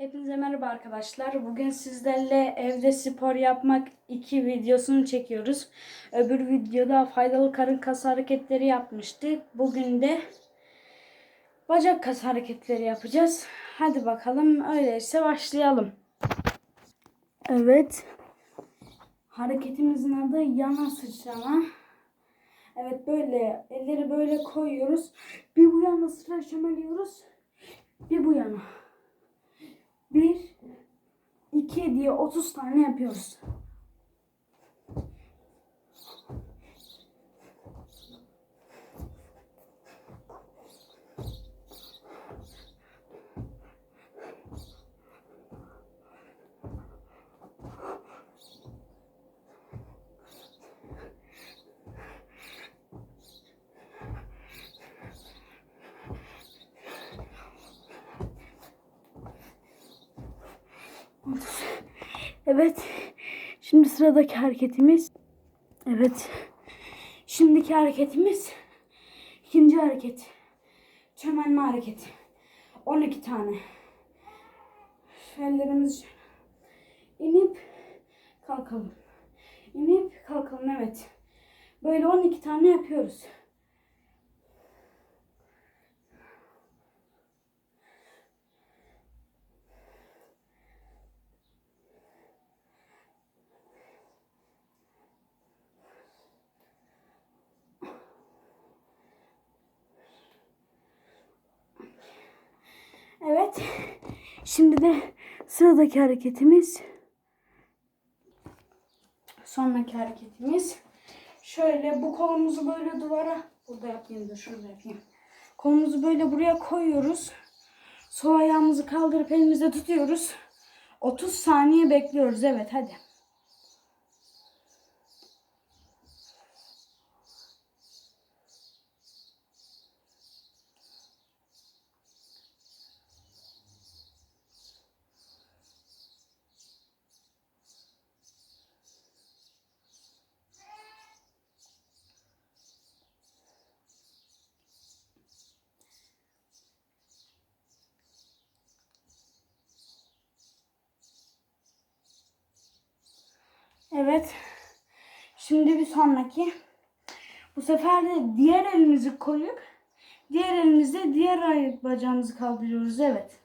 Hepinize merhaba arkadaşlar. Bugün sizlerle evde spor yapmak iki videosunu çekiyoruz. Öbür videoda faydalı karın kas hareketleri yapmıştık. Bugün de bacak kas hareketleri yapacağız. Hadi bakalım öyleyse başlayalım. Evet. Hareketimizin adı yana sıçrama. Evet böyle elleri böyle koyuyoruz. Bir bu yana sıçrameliyoruz. Bir bu yana. 1 2 diye 30 tane yapıyoruz. Evet. Şimdi sıradaki hareketimiz. Evet. Şimdiki hareketimiz ikinci hareket. Çömelme hareketi. 12 tane. Şöyle inip kalkalım. İnip kalkalım evet. Böyle 12 tane yapıyoruz. Evet. Şimdi de sıradaki hareketimiz. Sonraki hareketimiz. Şöyle bu kolumuzu böyle duvara burada yapayım da şurada yapayım. Kolumuzu böyle buraya koyuyoruz. Sol ayağımızı kaldırıp elimizde tutuyoruz. 30 saniye bekliyoruz. Evet hadi. Evet. Şimdi bir sonraki. Bu sefer de diğer elimizi koyup diğer elimizle diğer ayak bacağımızı kaldırıyoruz. Evet.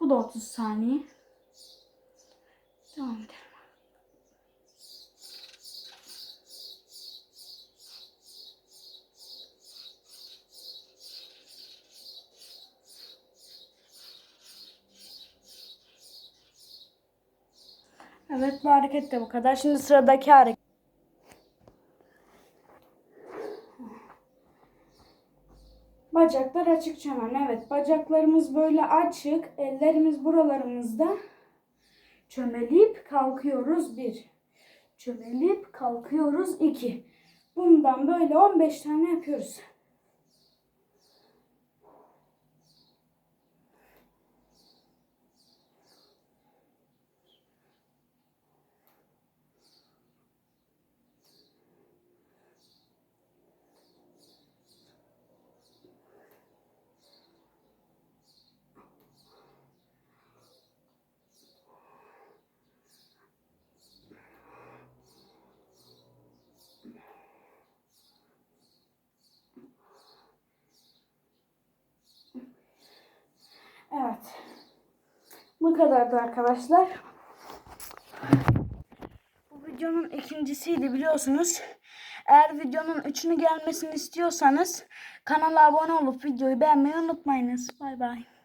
Bu da 30 saniye. Devam edelim. Evet bu hareket de bu kadar. Şimdi sıradaki hareket. Bacaklar açık çömen. Evet bacaklarımız böyle açık. Ellerimiz buralarımızda. Çömelip kalkıyoruz. Bir. Çömelip kalkıyoruz. iki. Bundan böyle 15 tane yapıyoruz. Evet. Bu kadardı arkadaşlar. Bu videonun ikincisiydi biliyorsunuz. Eğer videonun üçünü gelmesini istiyorsanız kanala abone olup videoyu beğenmeyi unutmayınız. Bay bay.